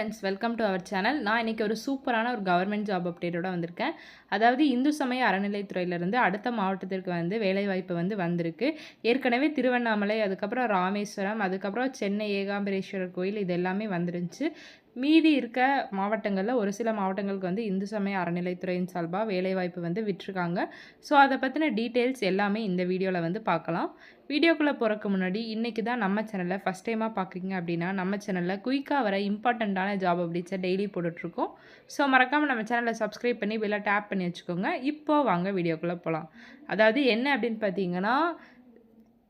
Friends welcome to our channel நான் இன்றைக்கி ஒரு சூப்பரான ஒரு கவர்மெண்ட் ஜாப் அப்டேட்டோட வந்திருக்கேன். அதாவது இந்து சமய அறநிலைத்துறையிலேருந்து அடுத்த மாவட்டத்திற்கு வந்து வேலைவாய்ப்பு வந்து வந்திருக்கு. ஏற்கனவே திருவண்ணாமலை அதுக்கப்புறம் ராமேஸ்வரம் அதுக்கப்புறம் சென்னை ஏகாம்பரேஸ்வரர் கோயில் இது எல்லாமே வந்துருந்துச்சு. மீதி இருக்க மாவட்டங்களில் ஒரு சில மாவட்டங்களுக்கு வந்து இந்து சமய அறநிலைத்துறையின் சார்பாக வேலைவாய்ப்பு வந்து விட்டுருக்காங்க. ஸோ அதை பற்றின டீட்டெயில்ஸ் எல்லாமே இந்த வீடியோவில் வந்து பார்க்கலாம் வீடியோக்குள்ளே போகிறக்கு முன்னாடி இன்றைக்கி தான் நம்ம சேனலில் ஃபஸ்ட் டைமாக பார்க்குறீங்க அப்படின்னா நம்ம சேனலில் குயிக்காக வர இம்பார்ட்டண்ட்டான ஜாப் அப்படிச்ச டெய்லி போட்டுட்ருக்கோம். ஸோ மறக்காமல் நம்ம சேனலை சப்ஸ்கிரைப் பண்ணி வெளில டேப் பண்ணி வச்சுக்கோங்க. இப்போ வாங்க வீடியோக்குள்ளே போகலாம் அதாவது என்ன அப்படின்னு பார்த்தீங்கன்னா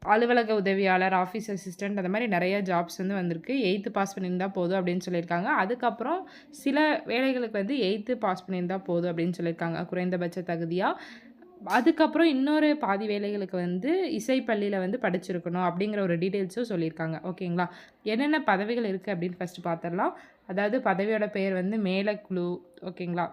அலுவலக உதவியாளர் ஆஃபீஸ் அசிஸ்டண்ட் அந்த மாதிரி நிறைய ஜாப்ஸ் வந்து வந்திருக்கு. எயித்து பாஸ் பண்ணியிருந்தால் போதும் அப்படின்னு சொல்லியிருக்காங்க. அதுக்கப்புறம் சில வேலைகளுக்கு வந்து எயித்து பாஸ் பண்ணியிருந்தால் போதும் அப்படின்னு சொல்லியிருக்காங்க. குறைந்தபட்ச தகுதியாக அதுக்கப்புறம் இன்னொரு பாதி வேலைகளுக்கு வந்து இசைப்பள்ளியில் வந்து படிச்சிருக்கணும் அப்படிங்கிற ஒரு டீட்டெயில்ஸும் சொல்லியிருக்காங்க. ஓகேங்களா? என்னென்ன பதவிகள் இருக்குது அப்படின்னு ஃபஸ்ட்டு பார்த்துடலாம் அதாவது பதவியோட பேர் வந்து மேலக்குழு. ஓகேங்களா?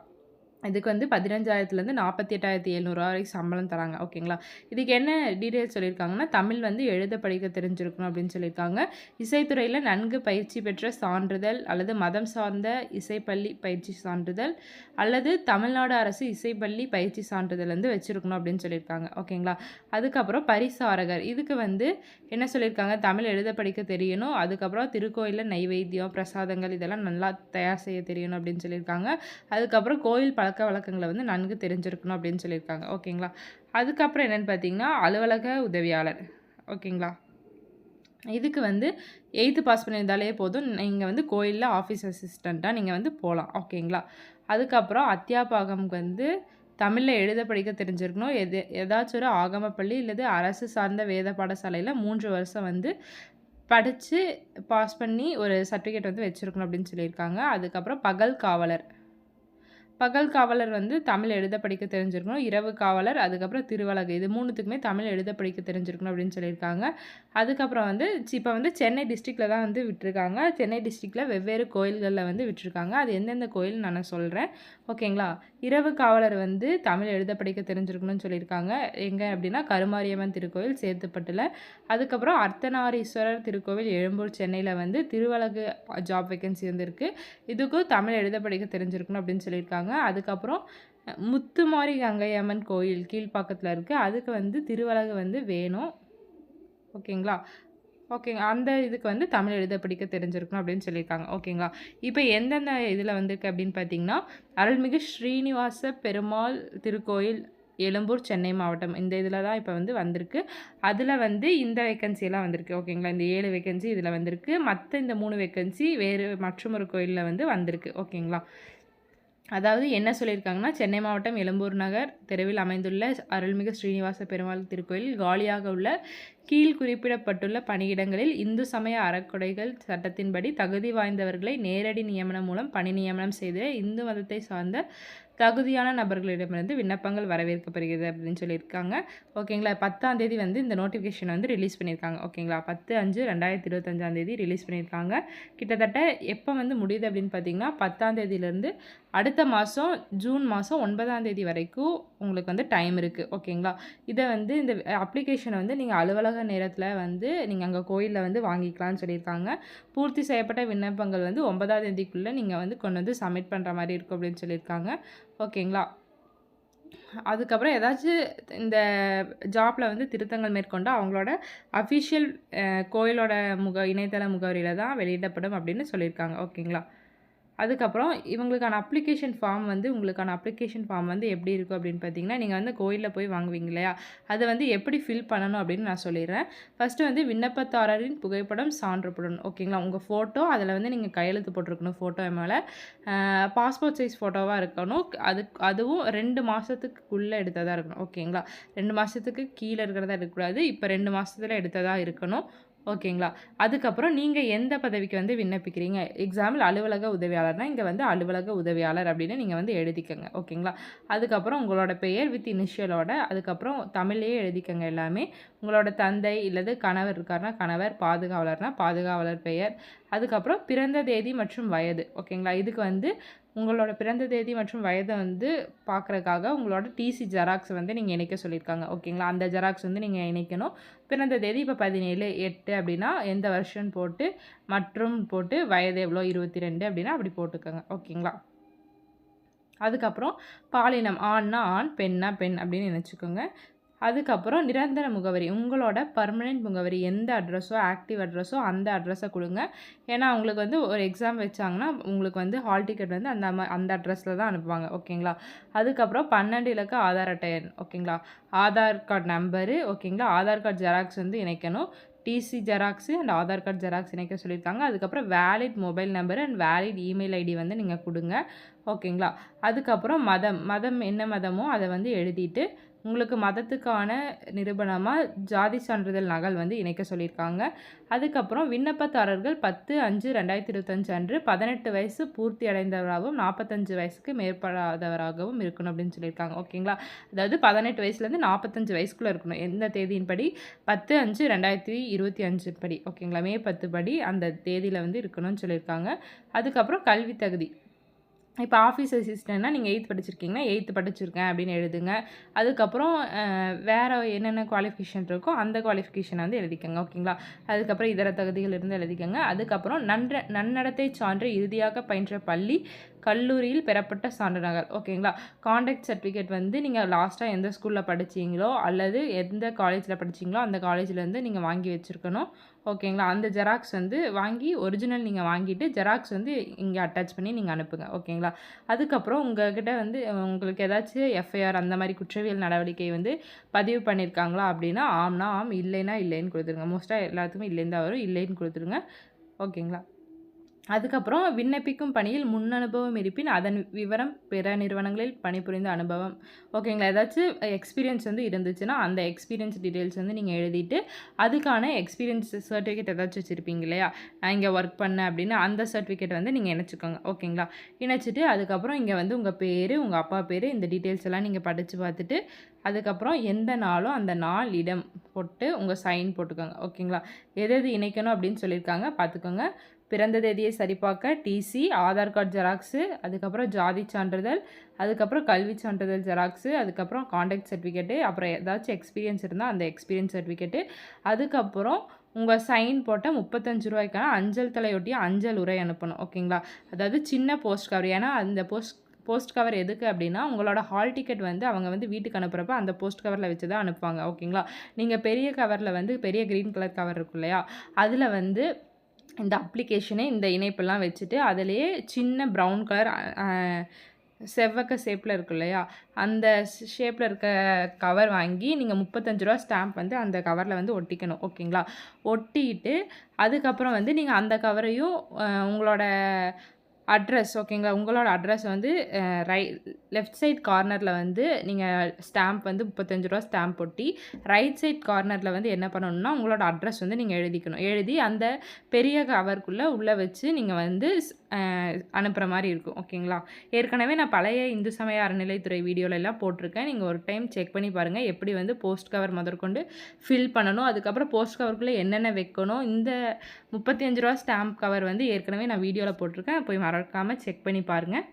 இதுக்கு வந்து பதினஞ்சாயிரத்துலேருந்து நாற்பத்தி எட்டாயிரத்தி எழுநூறுவா வரைக்கும் சம்பளம் தராங்க. ஓகேங்களா? இதுக்கு என்ன டீட்டெயில்ஸ் சொல்லியிருக்காங்கன்னா தமிழ் வந்து எழுத படிக்க தெரிஞ்சிருக்கணும் அப்படின்னு சொல்லியிருக்காங்க. இசைத்துறையில் நன்கு பயிற்சி பெற்ற சான்றிதழ் அல்லது மதம் சார்ந்த இசைப்பள்ளி பயிற்சி சான்றிதழ் அல்லது தமிழ்நாடு அரசு இசைப்பள்ளி பயிற்சி சான்றிதழ் வந்து வச்சுருக்கணும் அப்படின்னு சொல்லியிருக்காங்க. ஓகேங்களா? அதுக்கப்புறம் பரிசாரகர். இதுக்கு வந்து என்ன சொல்லியிருக்காங்க? தமிழ் எழுத படிக்க தெரியணும். அதுக்கப்புறம் திருக்கோயிலில் நைவேத்தியம் பிரசாதங்கள் இதெல்லாம் நல்லா தயார் செய்ய தெரியணும் அப்படின்னு சொல்லியிருக்காங்க. அதுக்கப்புறம் கோயில் பழக்க வழக்கங்களை வந்து நன்கு தெரிஞ்சிருக்கணும் அப்படின்னு சொல்லியிருக்காங்க. ஓகேங்களா? அதுக்கப்புறம் என்னென்னு பார்த்தீங்கன்னா அலுவலக உதவியாளர். ஓகேங்களா? இதுக்கு வந்து எயித்து பாஸ் பண்ணியிருந்தாலே போதும். நீங்கள் வந்து கோயிலில் ஆஃபீஸ் அசிஸ்டண்ட்டாக நீங்கள் வந்து போகலாம் ஓகேங்களா? அதுக்கப்புறம் அத்தியாபாகம்க்கு வந்து தமிழில் எழுத படிக்க தெரிஞ்சிருக்கணும். எது ஏதாச்சும் ஒரு ஆகமப்பள்ளி இல்லது அரசு சார்ந்த வேத பாடசாலையில் மூன்று வருஷம் வந்து படித்து பாஸ் பண்ணி ஒரு சர்டிஃபிகேட் வந்து வச்சுருக்கணும் அப்படின்னு சொல்லியிருக்காங்க. அதுக்கப்புறம் பகல் காவலர். பகல் காவலர் வந்து தமிழ் எழுத படிக்க தெரிஞ்சிருக்கணும் இரவு காவலர் அதுக்கப்புறம் திருவலகு இது மூணுத்துக்குமே தமிழ் எழுத படிக்க தெரிஞ்சிருக்கணும் அப்படின்னு சொல்லியிருக்காங்க. அதுக்கப்புறம் வந்து இப்போ வந்து சென்னை டிஸ்ட்ரிக்டில் தான் வந்து விட்டுருக்காங்க. சென்னை டிஸ்ட்ரிக்டில் வெவ்வேறு கோயில்களில் வந்து விட்டுருக்காங்க. அது எந்தெந்த கோயில் நான் சொல்கிறேன் ஓகேங்களா? இரவு காவலர் வந்து தமிழ் எழுத படிக்க தெரிஞ்சிருக்கணும்னு சொல்லியிருக்காங்க. எங்கே அப்படின்னா கருமாரியம்மன் திருக்கோயில் சேத்துப்பட்டில். அதுக்கப்புறம் அர்த்தநாரீஸ்வரர் திருக்கோவில் எழும்பூர் சென்னையில் வந்து திருவலகு ஜாப் வேகன்சி வந்து இருக்குது இதுக்கும் தமிழ் எழுத படிக்க தெரிஞ்சிருக்கணும் அப்படின்னு சொல்லியிருக்காங்க. அதுக்கப்புறம் முத்துமாரி கங்கை அம்மன் கோயில் கீழ்ப்பாக்கத்தில் இருக்குது அதுக்கு வந்து திருவலகு வந்து வேணும். ஓகேங்களா? ஓகேங்க அந்த இதுக்கு வந்து தமிழ் எழுத படிக்க தெரிஞ்சிருக்கணும் அப்படின்னு சொல்லியிருக்காங்க. ஓகேங்களா? இப்போ எந்தெந்த இதில் வந்திருக்கு அப்படின்னு பார்த்தீங்கன்னா அருள்மிகு ஸ்ரீனிவாச பெருமாள் திருக்கோயில் எழும்பூர் சென்னை மாவட்டம் இந்த இதில் தான் இப்போ வந்து வந்திருக்கு. அதில் வந்து இந்த வேக்கன்சியெல்லாம் வந்திருக்கு. ஓகேங்களா? இந்த ஏழு வேக்கன்சி இதில் வந்திருக்கு. மற்ற இந்த மூணு வேக்கன்சி வேறு மற்றும் ஒரு கோயிலில் வந்து வந்திருக்கு. ஓகேங்களா? அதாவது என்ன சொல்லியிருக்காங்கன்னா சென்னை மாவட்டம் எழும்பூர் நகர் தெருவில் அமைந்துள்ள அருள்மிகு ஸ்ரீனிவாச பெருமாள் திருக்கோயில் காலியாக உள்ள கீழ் குறிப்பிடப்பட்டுள்ள பணியிடங்களில் இந்து சமய அறக்கொடைகள் சட்டத்தின்படி தகுதி வாய்ந்தவர்களை நேரடி நியமனம் மூலம் பணி நியமனம் செய்து இந்து மதத்தை சார்ந்த தகுதியான நபர்களிடமிருந்து விண்ணப்பங்கள் வரவேற்கப்படுகிறது அப்படின்னு சொல்லியிருக்காங்க. ஓகேங்களா? பத்தாம் தேதி வந்து இந்த நோட்டிஃபிகேஷன் வந்து ரிலீஸ் பண்ணியிருக்காங்க. ஓகேங்களா? பத்து அஞ்சு ரெண்டாயிரத்தி இருபத்தஞ்சாம் தேதி ரிலீஸ் பண்ணியிருக்காங்க. கிட்டத்தட்ட எப்போ வந்து முடியுது அப்படின்னு பார்த்தீங்கன்னா பத்தாம் தேதியிலேருந்து அடுத்த மாதம் ஜூன் மாதம் ஒன்பதாம் தேதி வரைக்கும் உங்களுக்கு வந்து டைம் இருக்குது ஓகேங்களா? இதை வந்து இந்த அப்ளிகேஷனை வந்து நீங்கள் அலுவலக நேரத்தில் வந்து நீங்கள் அங்கே கோயிலில் வந்து வாங்கிக்கலாம்னு சொல்லியிருக்காங்க. பூர்த்தி செய்யப்பட்ட விண்ணப்பங்கள் வந்து ஒன்பதாம் தேதிக்குள்ளே நீங்கள் வந்து கொண்டு வந்து சப்மிட் பண்ணுற மாதிரி இருக்கும் அப்படின்னு சொல்லியிருக்காங்க. ஓகேங்களா? அதுக்கப்புறம் ஏதாச்சும் இந்த ஜாப்பில் வந்து திருத்தங்கள் மேற்கொண்டு அவங்களோட அஃபிஷியல் கோயிலோட முக இணையதள முகவரியில் தான் வெளியிடப்படும் அப்படின்னு சொல்லியிருக்காங்க. ஓகேங்களா? அதுக்கப்புறம் இவங்களுக்கான அப்ளிகேஷன் ஃபார்ம் வந்து உங்களுக்கான அப்ளிகேஷன் ஃபார்ம் வந்து எப்படி இருக்கும் அப்படின்னு பார்த்தீங்கன்னா நீங்கள் வந்து கோயிலில் போய் வாங்குவீங்க இல்லையா? அதை வந்து எப்படி ஃபில் பண்ணணும் அப்படின்னு நான் சொல்லிடுறேன். ஃபஸ்ட்டு வந்து விண்ணப்பதாரரின் புகைப்படம் சான்றுபடணும் ஓகேங்களா? உங்கள் ஃபோட்டோ அதில் வந்து நீங்கள் கையெழுத்து போட்டிருக்கணும் ஃபோட்டோ மேலே. பாஸ்போர்ட் சைஸ் ஃபோட்டோவாக இருக்கணும். அது அதுவும் ரெண்டு மாதத்துக்குள்ளே எடுத்ததாக இருக்கணும். ஓகேங்களா? ரெண்டு மாதத்துக்கு கீழே இருக்கிறதா இருக்கக்கூடாது. இப்போ ரெண்டு மாதத்தில் எடுத்ததாக இருக்கணும். ஓகேங்களா? அதுக்கப்புறம் நீங்கள் எந்த பதவிக்கு வந்து விண்ணப்பிக்கிறீங்க? எக்ஸாம்பிள் அலுவலக உதவியாளர்னால் இங்கே வந்து அலுவலக உதவியாளர் அப்படின்னு நீங்கள் வந்து எழுதிக்கங்க. ஓகேங்களா? அதுக்கப்புறம் உங்களோட பெயர் வித் இனிஷியலோட அதுக்கப்புறம் தமிழ்லேயே எழுதிக்கங்க எல்லாமே. உங்களோட தந்தை இல்லது கணவர் இருக்காருனா கணவர் பாதுகாவலர்னால் பாதுகாவலர் பெயர். அதுக்கப்புறம் பிறந்த தேதி மற்றும் வயது. ஓகேங்களா? இதுக்கு வந்து உங்களோட பிறந்த தேதி மற்றும் வயதை வந்து பார்க்குறக்காக உங்களோட டிசி ஜெராக்ஸ் வந்து நீங்கள் இணைக்க சொல்லியிருக்காங்க. ஓகேங்களா அந்த ஜெராக்ஸ் வந்து நீங்கள் இணைக்கணும். பிறந்த தேதி இப்போ பதினேழு எட்டு அப்படின்னா எந்த வருஷம் போட்டு மற்றும் போட்டு வயது எவ்வளோ? இருபத்தி ரெண்டு அப்படின்னா அப்படி போட்டுக்கோங்க. ஓகேங்களா அதுக்கப்புறம் பாலினம் ஆண்னா ஆண் பெண்ணா பெண் அப்படின்னு நினச்சிக்கோங்க அதுக்கப்புறம் நிரந்தர முகவரி உங்களோட பர்மனெண்ட் முகவரி எந்த அட்ரஸோ ஆக்டிவ் அட்ரஸோ அந்த அட்ரஸை கொடுங்க. ஏன்னா அவங்களுக்கு வந்து ஒரு எக்ஸாம் வச்சாங்கன்னா உங்களுக்கு வந்து ஹால் டிக்கெட் வந்து அந்த அந்த அட்ரஸில் தான் அனுப்புவாங்க ஓகேங்களா அதுக்கப்புறம் பன்னெண்டு இலக்க ஆதார் அட்டை ஓகேங்களா ஆதார் கார்டு நம்பரு ஓகேங்களா ஆதார் கார்டு ஜெராக்ஸ் வந்து இணைக்கணும். TC xerox and Aadhaar card xerox இணைக்க சொல்லியிருக்காங்க. அதுக்கப்புறம் valid mobile number and valid email ID வந்து நீங்கள் கொடுங்க ஓகேங்களா அதுக்கப்புறம் மதம் மதம் என்ன மதமோ அதை வந்து எழுதிட்டு உங்களுக்கு மதத்துக்கான நிரூபணமாக ஜாதி சான்றிதழ் நகல் வந்து இணைக்க சொல்லியிருக்காங்க. அதுக்கப்புறம் விண்ணப்பதாரர்கள் பத்து அஞ்சு ரெண்டாயிரத்தி இருபத்தஞ்சு அன்று பதினெட்டு வயசு பூர்த்தி அடைந்தவராகவும் நாற்பத்தஞ்சு வயசுக்கு மேற்படாதவராகவும் இருக்கணும் அப்படின்னு சொல்லியிருக்காங்க. ஓகேங்களா? அதாவது பதினெட்டு வயசுலேருந்து நாற்பத்தஞ்சு வயசுக்குள்ளே இருக்கணும். எந்த தேதியின்படி? பத்து அஞ்சு ரெண்டாயிரத்தி இருபத்தி அஞ்சு படி ஓகேங்களா? மே பத்து படி அந்த தேதியில் வந்து இருக்கணும்னு சொல்லியிருக்காங்க. அதுக்கப்புறம் கல்வி தகுதி. இப்போ ஆஃபீஸ் அசிஸ்டண்ட்னா நீங்கள் எயித்து படிச்சிருக்கீங்கன்னா எயித்து படிச்சிருக்கேன் அப்படின்னு எழுதுங்க. அதுக்கப்புறம் வேறு என்னென்ன குவாலிஃபிகேஷன் இருக்கோ அந்த குவாலிஃபிகேஷனை வந்து எழுதிக்கோங்க ஓகேங்களா? அதுக்கப்புறம் இதர தகுதிகள் இருந்து எழுதிக்கோங்க. அதுக்கப்புறம் நன்ற நன்னடத்தை சான்று இறுதியாக பயின்ற பள்ளி கல்லூரியில் பெறப்பட்ட சான்றிதழ்கள் ஓகேங்களா? காண்டாக்ட் சர்டிஃபிகேட் வந்து நீங்கள் லாஸ்ட்டாக எந்த ஸ்கூலில் படிச்சீங்களோ அல்லது எந்த காலேஜில் படிச்சீங்களோ அந்த காலேஜ்லேருந்து நீங்கள் வாங்கி வச்சுருக்கணும். ஓகேங்களா? அந்த ஜெராக்ஸ் வந்து வாங்கி ஒரிஜினல் நீங்கள் வாங்கிட்டு ஜெராக்ஸ் வந்து இங்கே அட்டாச் பண்ணி நீங்கள் அனுப்புங்க. ஓகேங்களா? அதுக்கப்புறம் உங்கள்கிட்ட வந்து உங்களுக்கு ஏதாச்சும் எஃப்ஐஆர் அந்த மாதிரி குற்றவியல் நடவடிக்கை வந்து பதிவு பண்ணியிருக்காங்களா அப்படின்னா ஆம்னா ஆம் இல்லைன்னா இல்லைன்னு கொடுத்துருங்க. மோஸ்ட்டாக எல்லாத்துக்குமே இல்லைன்னு தான் வரும். இல்லைன்னு கொடுத்துருங்க. ஓகேங்களா? அதுக்கப்புறம் விண்ணப்பிக்கும் பணியில் முன் அனுபவம் இருப்பின் அதன் விவரம் பிற நிறுவனங்களில் பணிபுரிந்த அனுபவம். ஓகேங்களா? ஏதாச்சும் எக்ஸ்பீரியன்ஸ் வந்து இருந்துச்சுன்னா அந்த எக்ஸ்பீரியன்ஸ் டீட்டெயில்ஸ் வந்து நீங்கள் எழுதிட்டு அதுக்கான எக்ஸ்பீரியன்ஸ் சர்டிஃபிகேட் ஏதாச்சும் வச்சுருப்பீங்க இல்லையா? நான் இங்கே ஒர்க் பண்ணேன் அப்படின்னு அந்த சர்டிஃபிகேட் வந்து நீங்கள் இணைச்சிக்கோங்க. ஓகேங்களா? இணைச்சிட்டு அதுக்கப்புறம் இங்கே வந்து உங்கள் பேர் உங்கள் அப்பா பேர் இந்த டீட்டெயில்ஸ் எல்லாம் நீங்கள் படித்து பார்த்துட்டு அதுக்கப்புறம் எந்த நாளும் அந்த நாள் இடம் போட்டு உங்கள் சைன் போட்டுக்கோங்க. ஓகேங்களா? எது எது இணைக்கணும் அப்படின்னு சொல்லியிருக்காங்க பார்த்துக்கோங்க. பிறந்த தேதியை சரிபார்க்க டிசி ஆதார் கார்டு ஜெராக்ஸு அதுக்கப்புறம் ஜாதி சான்றிதழ் அதுக்கப்புறம் கல்வி சான்றிதழ் ஜெராக்ஸு அதுக்கப்புறம் காண்டாக்ட் சர்டிஃபிகேட்டு அப்புறம் ஏதாச்சும் எக்ஸ்பீரியன்ஸ் இருந்தால் அந்த எக்ஸ்பீரியன்ஸ் சர்டிஃபிகேட்டு அதுக்கப்புறம் உங்கள் சைன் போட்ட முப்பத்தஞ்சு ரூபாய்க்கான அஞ்சல் தலையொட்டி அஞ்சல் உரை அனுப்பணும் ஓகேங்களா அதாவது சின்ன போஸ்ட் கவர் ஏன்னா அந்த போஸ்ட் போஸ்ட் கவர் எதுக்கு அப்படின்னா உங்களோட ஹால் டிக்கெட் வந்து அவங்க வந்து வீட்டுக்கு அனுப்புகிறப்ப அந்த போஸ்ட் கவரில் வச்சு தான் அனுப்புவாங்க ஓகேங்களா நீங்கள் பெரிய கவரில் வந்து பெரிய க்ரீன் கலர் கவர் இருக்கும் இல்லையா? அதில் வந்து இந்த அப்ளிகேஷனே இந்த இணைப்பெல்லாம் வச்சுட்டு அதிலேயே சின்ன ப்ரௌன் கலர் செவ்வக்க ஷேப்பில் இருக்கு இல்லையா? அந்த ஷேப்பில் இருக்க கவர் வாங்கி நீங்கள் முப்பத்தஞ்சு ரூபா ஸ்டாம்ப் வந்து அந்த கவரில் வந்து ஒட்டிக்கணும் ஓகேங்களா ஒட்டிட்டு அதுக்கப்புறம் வந்து நீங்கள் அந்த கவரையும் உங்களோட அட்ரஸ் ஓகேங்களா உங்களோட அட்ரஸ் வந்து ரை லெஃப்ட் சைட் கார்னரில் வந்து நீங்கள் ஸ்டாம்ப் வந்து முப்பத்தஞ்சு ரூபா ஸ்டாம்ப் ஒட்டி ரைட் சைட் கார்னரில் வந்து என்ன பண்ணணும்னா உங்களோட அட்ரஸ் வந்து நீங்கள் எழுதிக்கணும். எழுதி அந்த பெரிய கவருக்குள்ளே உள்ளே வச்சு நீங்கள் வந்து அனுப்புகிற மாதிரி இருக்கும். ஓகேங்களா? ஏற்கனவே நான் பழைய இந்து சமய அறநிலைத்துறை வீடியோலெல்லாம் போட்டிருக்கேன். நீங்கள் ஒரு டைம் செக் பண்ணி பாருங்கள் எப்படி வந்து போஸ்ட் கவர் முதற்கொண்டு ஃபில் பண்ணணும். அதுக்கப்புறம் போஸ்ட் கவருக்குள்ளே என்னென்ன வைக்கணும். இந்த முப்பத்தி அஞ்சு ரூபா ஸ்டாம்ப் கவர் வந்து ஏற்கனவே நான் வீடியோவில் போட்டிருக்கேன். போய் மறக்காமல் செக் பண்ணி பாருங்கள்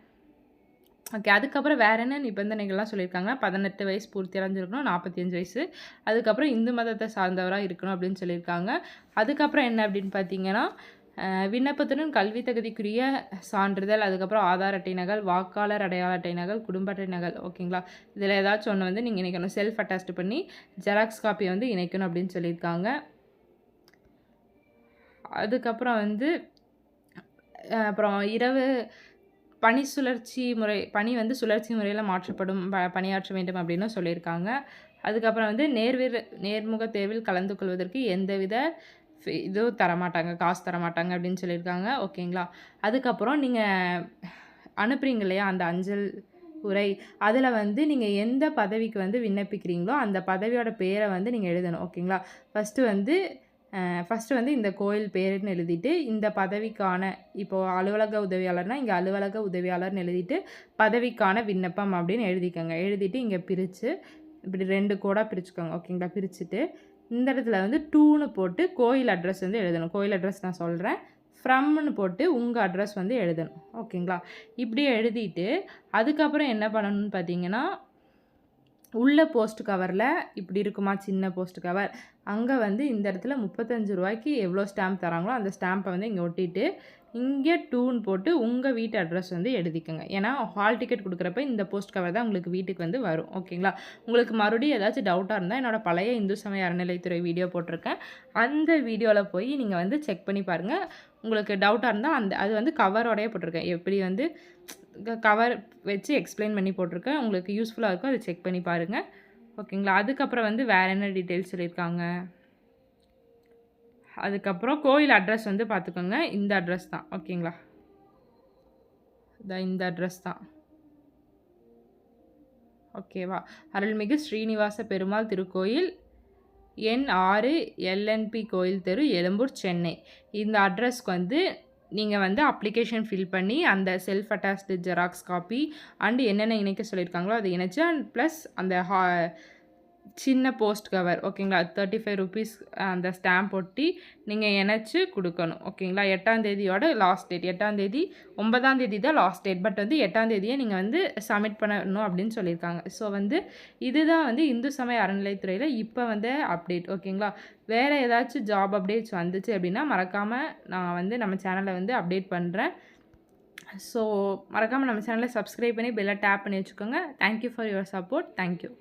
ஓகே அதுக்கப்புறம் வேறு என்ன நிபந்தனைகள்லாம் சொல்லியிருக்காங்க பதினெட்டு வயசு பூர்த்தி அடைஞ்சிருக்கணும் நாற்பத்தி அஞ்சு வயசு. அதுக்கப்புறம் இந்து மதத்தை சார்ந்தவராக இருக்கணும் அப்படின்னு சொல்லியிருக்காங்க. அதுக்கப்புறம் என்ன அப்படின்னு பார்த்தீங்கன்னா விண்ணப்பத்துடன் கல்வி தகுதிக்குரிய சான்றிதழ் அதுக்கப்புறம் ஆதார் அட்டை நகல் வாக்காளர் அடையாள அட்டை நகல் குடும்ப அட்டை நகல் ஓகேங்களா? இதில் ஏதாச்சும் ஒன்று வந்து நீங்கள் இணைக்கணும் செல்ஃப் அட்டாஸ்ட் பண்ணி ஜெராக்ஸ் காப்பியை வந்து இணைக்கணும் அப்படின்னு சொல்லியிருக்காங்க. அதுக்கப்புறம் வந்து அப்புறம் இரவு பனி சுழற்சி முறை பனி வந்து சுழற்சி முறையில் மாற்றப்படும் ப பணியாற்ற வேண்டும் அப்படின்னு சொல்லியிருக்காங்க. அதுக்கப்புறம் வந்து நேர்விர நேர்முக தேர்வில் கலந்து கொள்வதற்கு எந்தவித இதுவும் தரமாட்டாங்க காசு தரமாட்டாங்க அப்படின்னு சொல்லியிருக்காங்க. ஓகேங்களா? அதுக்கப்புறம் நீங்கள் அனுப்புகிறீங்க இல்லையா அந்த அஞ்சல் உரை? அதில் வந்து நீங்கள் எந்த பதவிக்கு வந்து விண்ணப்பிக்கிறீங்களோ அந்த பதவியோட பேரை வந்து நீங்கள் எழுதணும். ஓகேங்களா? ஃபஸ்ட்டு வந்து ஃபஸ்ட்டு வந்து இந்த கோயில் பேருன்னு எழுதிட்டு இந்த பதவிக்கான இப்போது அலுவலக உதவியாளர்னால் இங்கே அலுவலக உதவியாளர்னு எழுதிட்டு பதவிக்கான விண்ணப்பம் அப்படின்னு எழுதிக்கோங்க. எழுதிட்டு இங்கே பிரித்து இப்படி ரெண்டு கோடாக பிரிச்சுக்கோங்க. ஓகேங்களா? பிரிச்சுட்டு இந்த இடத்துல வந்து டூன்னு போட்டு கோயில் அட்ரஸ் வந்து எழுதணும். கோயில் அட்ரஸ் நான் சொல்கிறேன் ஃப்ரம்னு போட்டு உங்கள் அட்ரஸ் வந்து எழுதணும். ஓகேங்களா? இப்படி எழுதிட்டு அதுக்கப்புறம் என்ன பண்ணணும்னு பார்த்தீங்கன்னா உள்ள போஸ்ட் கவரில் இப்படி இருக்குமா சின்ன போஸ்ட் கவர் அங்கே வந்து இந்த இடத்துல முப்பத்தஞ்சு ரூபாய்க்கு எவ்வளோ ஸ்டாம்ப் தராங்களோ அந்த ஸ்டாம்பை வந்து இங்கே ஒட்டிட்டு இங்கே டூன் போட்டு உங்கள் வீட்டு அட்ரஸ் வந்து எழுதிக்கோங்க. ஏன்னா ஹால் டிக்கெட் கொடுக்குறப்ப இந்த போஸ்ட் கவர் தான் உங்களுக்கு வீட்டுக்கு வந்து வரும். ஓகேங்களா உங்களுக்கு மறுபடியும் ஏதாச்சும் டவுட்டாக இருந்தால் என்னோடய பழைய இந்து சமய அறநிலைத்துறை வீடியோ போட்டிருக்கேன். அந்த வீடியோவில் போய் நீங்கள் வந்து செக் பண்ணி பாருங்கள் உங்களுக்கு டவுட்டாக இருந்தால் அந்த அது வந்து கவரோடையே போட்டிருக்கேன். எப்படி வந்து கவர் வச்சு எக்ஸ்பிளைன் பண்ணி போட்டிருக்கேன். உங்களுக்கு யூஸ்ஃபுல்லாக இருக்கும். அதை செக் பண்ணி பாருங்கள் ஓகேங்களா அதுக்கப்புறம் வந்து வேறு என்ன டீட்டெயில்ஸ் சொல்லியிருக்காங்க? அதுக்கப்புறம் கோயில் அட்ரஸ் வந்து பார்த்துக்கோங்க. இந்த அட்ரஸ் தான். ஓகேங்களா இந்த அட்ரஸ் தான். ஓகேவா அருள்மிகு ஸ்ரீனிவாச பெருமாள் திருக்கோயில் எண் ஆறு எல்என்பி கோயில் தெரு எழும்பூர் சென்னை. இந்த அட்ரஸ்க்கு வந்து நீங்கள் வந்து அப்ளிகேஷன் ஃபில் பண்ணி அந்த self attached xerox copy and என்னென்ன இணைக்க சொல்லியிருக்காங்களோ அதை இணைச்சி அண்ட் ப்ளஸ் அந்த ஹா சின்ன போஸ்ட் கவர் ஓகேங்களா தேர்ட்டி ஃபைவ் ருபீஸ் அந்த ஸ்டாம்ப் ஒட்டி நீங்கள் இணைச்சி கொடுக்கணும் ஓகேங்களா எட்டாந்தேதியோட லாஸ்ட் டேட் எட்டாந்தேதி ஒன்பதாந்தேதி தான் லாஸ்ட் டேட் பட் வந்து எட்டாந்தேதியை நீங்கள் வந்து சப்மிட் பண்ணணும் அப்படின்னு சொல்லியிருக்காங்க. ஸோ வந்து இதுதான் வந்து இந்து சமய அறநிலைத்துறையில் இப்போ வந்து அப்டேட் ஓகேங்களா வேறு ஏதாச்சும் ஜாப் அப்டேட்ஸ் வந்துச்சு அப்படின்னா மறக்காமல் நான் வந்து நம்ம சேனலை வந்து அப்டேட் பண்ணுறேன் ஸோ மறக்காமல் நம்ம சேனலை சப்ஸ்கிரைப் பண்ணி பெல்லை டேப் பண்ணி வச்சுக்கோங்க. Thank you for your support thank you